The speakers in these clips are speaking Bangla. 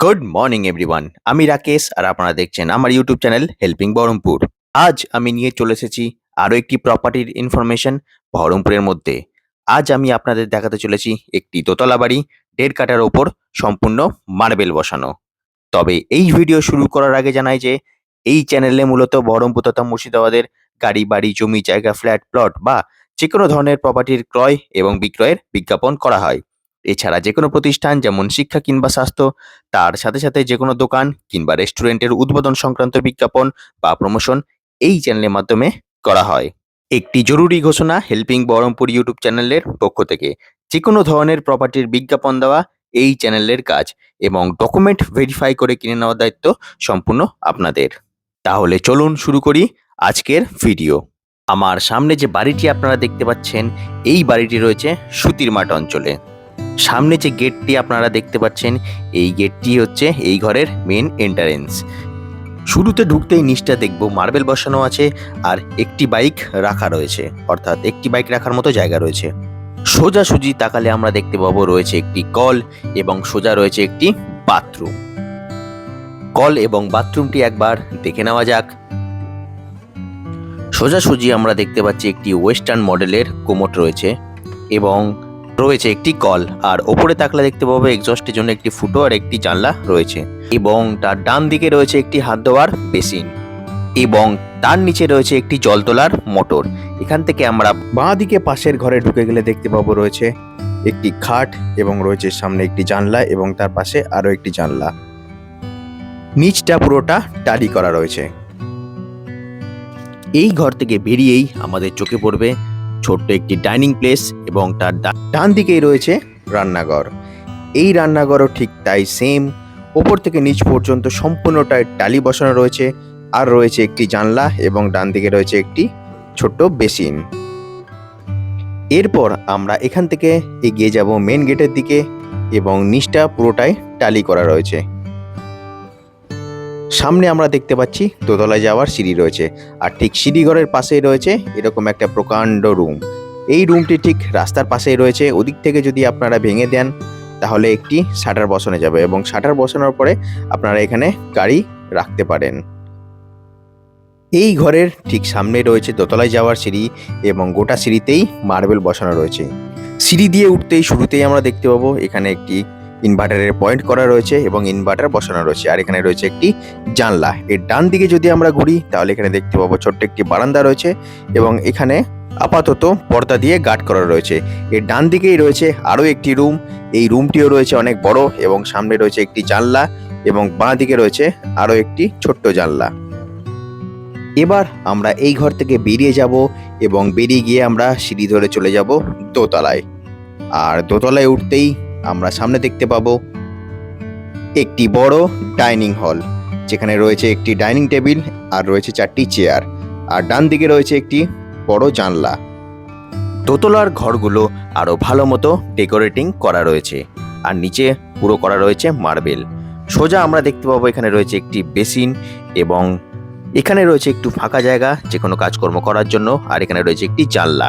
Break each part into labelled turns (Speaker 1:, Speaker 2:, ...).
Speaker 1: গুড মর্নিং এভরিওয়ান আমি রাকেশ আর আপনারা দেখছেন আমার ইউটিউব চ্যানেল হেল্পিং বহরমপুর আজ আমি নিয়ে চলে এসেছি আরও একটি প্রপার্টির ইনফরমেশন বহরমপুরের মধ্যে। আজ আমি আপনাদের দেখাতে চলেছি একটি দোতলা বাড়ি, দেড় কাটার ওপর সম্পূর্ণ মার্বেল বসানো। তবে এই ভিডিও শুরু করার আগে জানাই যে, এই চ্যানেলে মূলত বহরমপুর তথা মুর্শিদাবাদের গাড়ি, বাড়ি, জমি, জায়গা ফ্ল্যাট প্লট বা যে কোনো ধরনের প্রপার্টির ক্রয় এবং বিক্রয়ের বিজ্ঞাপন করা হয়। এছাড়া যে কোনো প্রতিষ্ঠান, যেমন শিক্ষা কিংবা স্বাস্থ্য, তার সাথে সাথে যে কোনো দোকান কিংবা রেস্টুরেন্টের উদ্বোধন সংক্রান্ত বিজ্ঞাপন বা প্রমোশন এই চ্যানেলের মাধ্যমে করা হয়। একটি জরুরি ঘোষণা হেল্পিং বহরমপুর ইউটিউব চ্যানেলের পক্ষ থেকে। যে কোনো ধরনের প্রপার্টির বিজ্ঞাপন দেওয়া এই চ্যানেলের কাজ এবং ডকুমেন্ট ভেরিফাই করে কিনে নেওয়ার দায়িত্ব সম্পূর্ণ আপনাদের। তাহলে চলুন শুরু করি আজকের ভিডিও আমার সামনে যে বাড়িটি আপনারা দেখতে পাচ্ছেন, এই বাড়িটি রয়েছে সুতির মাঠ অঞ্চলে। সামনে যে গেটটি আপনারা দেখতে পাচ্ছেন, এই গেটটি হচ্ছে এই ঘরের মেন এন্টারেন্স শুরুতে ঢুকতেই নিচটা দেখব মার্বেল বসানো আছে আর একটি বাইক রাখা রয়েছে, অর্থাৎ একটি বাইক রাখার মতো জায়গা রয়েছে। সোজাসুজি তাকালে আমরা দেখতে পাবো রয়েছে একটি কল এবং সোজা রয়েছে একটি বাথরুম কল এবং বাথরুমটি একবার দেখে নেওয়া যাক। সোজাসুজি আমরা দেখতে পাচ্ছি একটি ওয়েস্টার্ন মডেলের কোমোট রয়েছে এবং রয়েছে একটি কল, আর ওপরে তাকলে দেখতে পাবো এক্সস্টের জন্য একটি ফুটো আর একটি জানলা রয়েছে। এবং তার ডান দিকে রয়েছে একটি হাত ধোয়ার বেসিন। এবং তার নিচে রয়েছে একটি জল তোলার মোটর। এখান থেকে আমরা বাঁ দিকে পাশের ঘরে ঢুকে গেলে দেখতে পাবো রয়েছে একটি খাট এবং রয়েছে সামনে একটি জানলা এবং তার পাশে আরও একটি জানলা। নিচটা পুরোটা টালি করা রয়েছে। এই ঘর থেকে বেরিয়েই আমাদের চোখে পড়বে ছোট্ট একটি ডাইনিং প্লেস এবং তার ডান দিকেই রয়েছে রান্নাঘর। এই রান্নাঘরও ঠিক তাই সেম ওপর থেকে নিচ পর্যন্ত সম্পূর্ণটায় টালি বসানো রয়েছে। আর রয়েছে একটি জানলা এবং ডান দিকে রয়েছে একটি ছোট্ট বেসিন। এরপর আমরা এখান থেকে এগিয়ে যাব মেন গেটের দিকে এবং নিচটা পুরোটাই টালি করা রয়েছে। সামনে আমরা দেখতে পাচ্ছি দোতলায় যাওয়ার সিঁড়ি রয়েছে। আর ঠিক সিঁড়িঘরের পাশেই রয়েছে এরকম একটা প্রকাণ্ড রুম। এই রুমটি ঠিক রাস্তার পাশেই রয়েছে। ওদিক থেকে যদি আপনারা ভেঙে দেন, তাহলে একটি শাটার বসানো যাবে এবং শাটার বসানোর পরে আপনারা এখানে গাড়ি রাখতে পারেন। এই ঘরের ঠিক সামনে রয়েছে দোতলায় যাওয়ার সিঁড়ি এবং গোটা সিঁড়িতেই মার্বেল বসানো রয়েছে। সিঁড়ি দিয়ে উঠতেই শুরুতেই আমরা দেখতে পাবো এখানে একটি ইনভার্টারের পয়েন্ট করা রয়েছে এবং ইনভার্টার বসানো রয়েছে। আর এখানে রয়েছে একটি জানলা। এর ডান দিকে যদি আমরা ঘুরি, তাহলে এখানে দেখতে পাবো ছোট্ট একটি বারান্দা রয়েছে এবং এখানে আপাতত পর্দা দিয়ে গার্ড করা রয়েছে। এর ডান দিকেই রয়েছে আরও একটি রুম এই রুমটিও রয়েছে অনেক বড় এবং সামনে রয়েছে একটি জানলা এবং বাঁ দিকে রয়েছে আরও একটি ছোট্ট জানলা। এবার আমরা এই ঘর থেকে বেরিয়ে যাব এবং বেরিয়ে গিয়ে আমরা সিঁড়ি ধরে চলে যাব দোতলায়। আর দোতলায় উঠতেই আমরা সামনে দেখতে পাবো একটি বড় ডাইনিং হল, যেখানে রয়েছে একটি ডাইনিং টেবিল আর রয়েছে চারটি চেয়ার, আর ডান দিকে রয়েছে একটি বড় জানলা। দোতলার ঘরগুলো আরও ভালো মতো ডেকোরেটিং করা রয়েছে, আর নিচে পুরো করা রয়েছে মার্বেল। সোজা আমরা দেখতে পাবো এখানে রয়েছে একটি বেসিন এবং এখানে রয়েছে একটু ফাঁকা জায়গা যে কোনো কাজকর্ম করার জন্য, আর এখানে রয়েছে একটি জানলা।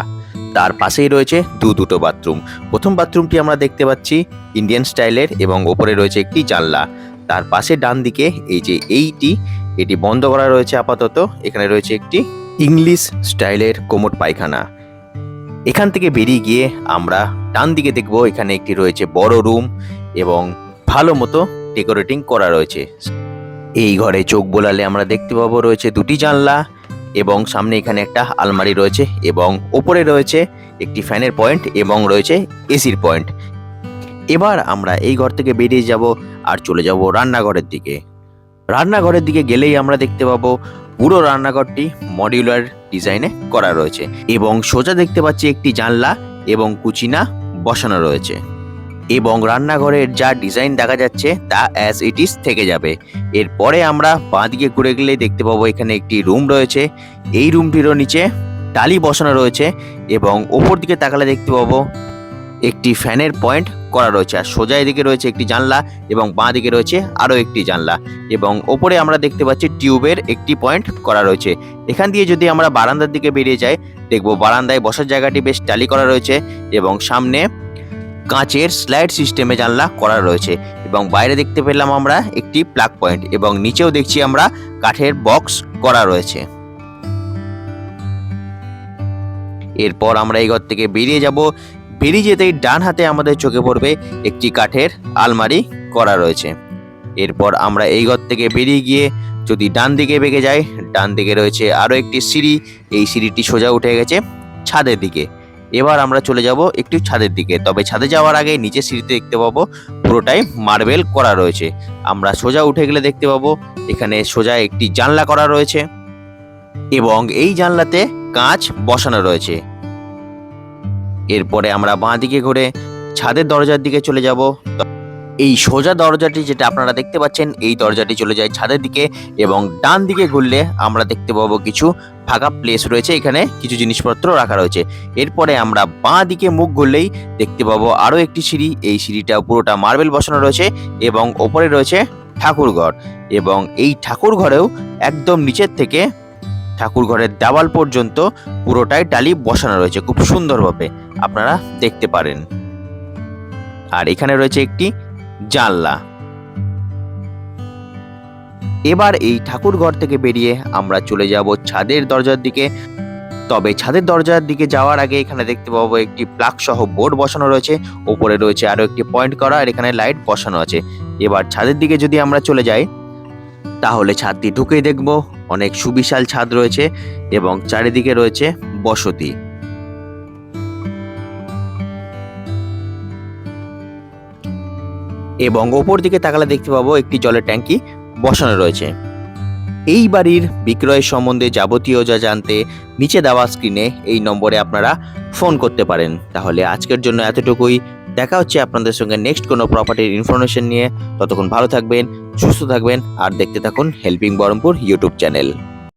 Speaker 1: তার পাশেই রয়েছে দু দুটো বাথরুম। প্রথম বাথরুমটি আমরা দেখতে পাচ্ছি ইন্ডিয়ান স্টাইলের এবং ওপরে রয়েছে একটি জানলা। তার পাশে ডান দিকে এই যে এইটি, এটি বন্ধ করা রয়েছে আপাতত। এখানে রয়েছে একটি ইংলিশ স্টাইলের কোমোট পায়খানা। এখান থেকে বেরিয়ে গিয়ে আমরা ডান দিকে দেখব এখানে একটি রয়েছে বড় রুম এবং ভালো মতো ডেকোরেটিং করা রয়েছে। এই ঘরে চোখ বোলালে আমরা দেখতে পাবো রয়েছে দুটি জানলা এবং সামনে এখানে একটা আলমারি রয়েছে এবং ওপরে রয়েছে একটি ফ্যানের পয়েন্ট এবং রয়েছে এসির পয়েন্ট। এবার আমরা এই ঘর থেকে বেরিয়ে যাব আর চলে যাব রান্নাঘরের দিকে। রান্নাঘরের দিকে গেলেই আমরা দেখতে পাবো পুরো রান্নাঘরটি মডিউলার ডিজাইনে করা রয়েছে এবং সোজা দেখতে পাচ্ছি একটি জানলা এবং কুচিনা বসানো রয়েছে। এবং রান্নাঘরের যা ডিজাইন দেখা যাচ্ছে তা অ্যাজ ইট ইজ থেকে যাবে। এরপরে আমরা বাঁদিকে ঘুরে গেলে দেখতে পাবো এখানে একটি রুম রয়েছে। এই রুমটিরও নিচে টালি বসানো রয়েছে এবং ওপর দিকে তাকালে দেখতে পাবো একটি ফ্যানের পয়েন্ট করা রয়েছে। আর সোজা এদিকে রয়েছে একটি জানলা এবং বাঁ দিকে রয়েছে আরও একটি জানলা এবং ওপরে আমরা দেখতে পাচ্ছি টিউবের একটি পয়েন্ট করা রয়েছে। এখান দিয়ে যদি আমরা বারান্দার দিকে বেরিয়ে যাই, দেখব বারান্দায় বসার জায়গাটি বেশ টালি করা রয়েছে এবং সামনে কাঁচের স্লাইড সিস্টেমে জানলা করা রয়েছে এবং বাইরে দেখতে পেলাম আমরা একটি প্লাগ পয়েন্ট এবং নিচেও দেখছি আমরা কাঠের বক্স করা রয়েছে। এরপর আমরা এই ঘর থেকে বেরিয়ে যাব। বেরিয়ে যেতেই ডান হাতে আমাদের চোখে পড়বে একটি কাঠের আলমারি করা রয়েছে। এরপর আমরা এই ঘর থেকে বেরিয়ে গিয়ে যদি ডান দিকে বেগে যাই, ডান দিকে রয়েছে আরও একটি সিঁড়ি। এই সিঁড়িটি সোজা উঠে গেছে ছাদের দিকে। এবার আমরা চলে যাব একটু ছাদের দিকে। তবে ছাদে যাওয়ার আগে নিচে সিঁড়িতে দেখতে পাবো, পুরোটাই মার্বেল করা রয়েছে। আমরা সোজা উঠে গেলে দেখতে পাবো, এখানে সোজা একটি জানলা করা রয়েছে এবং এই জানলাতে কাঁচ বসানো রয়েছে। এরপরে আমরা বাঁ দিকে ঘুরে ছাদের দরজার দিকে চলে যাব। এই সোজা দরজাটি যেটা আপনারা দেখতে পাচ্ছেন, এই দরজাটি চলে যায় ছাদের দিকে এবং ডান দিকে ঘুরলে আমরা দেখতে পাবো কিছু ফাঁকা প্লেস রয়েছে। এখানে কিছু জিনিসপত্র রাখা রয়েছে। এরপরে আমরা বাঁ দিকে মুখ ঘুরলেই দেখতে পাবো আরও একটি সিঁড়ি। এই সিঁড়িটা পুরোটা মার্বেল বসানো রয়েছে এবং ওপরে রয়েছে ঠাকুর ঘর এবং এই ঠাকুর ঘরেও একদম নিচের থেকে ঠাকুর ঘরের দেওয়াল পর্যন্ত পুরোটাই টালি বসানো রয়েছে। খুব সুন্দরভাবে আপনারা দেখতে পারেন। আর এখানে রয়েছে একটি জানলা। এবার এই ঠাকুর ঘর থেকে বেরিয়ে আমরা চলে যাব ছাদের দরজার দিকে। তবে ছাদের দরজার দিকে যাওয়ার আগে এখানে দেখতে পাবো একটি প্লাগ সহ বোর্ড বসানো রয়েছে। ওপরে রয়েছে আরও একটি পয়েন্ট করা আর এখানে লাইট বসানো আছে। এবার ছাদের দিকে যদি আমরা চলে যাই, তাহলে ছাদটি ঢুকেই দেখব। অনেক সুবিশাল ছাদ রয়েছে এবং চারিদিকে রয়েছে বসতি। এবং ওপর দিকে তাকালে দেখতে পাবো একটি জলের ট্যাঙ্কি বসানো রয়েছে। এই বাড়ির বিক্রয় সম্বন্ধে যাবতীয় যা জানতে নিচে দেওয়া স্ক্রিনে এই নম্বরে আপনারা ফোন করতে পারেন। তাহলে আজকের জন্য এতটুকুই। দেখা হচ্ছে আপনাদের সঙ্গে নেক্সট কোনো প্রপার্টির ইনফরমেশন নিয়ে। ততক্ষণ ভালো থাকবেন, সুস্থ থাকবেন, আর দেখতে থাকুন হেল্পিং বহরমপুর ইউটিউব চ্যানেল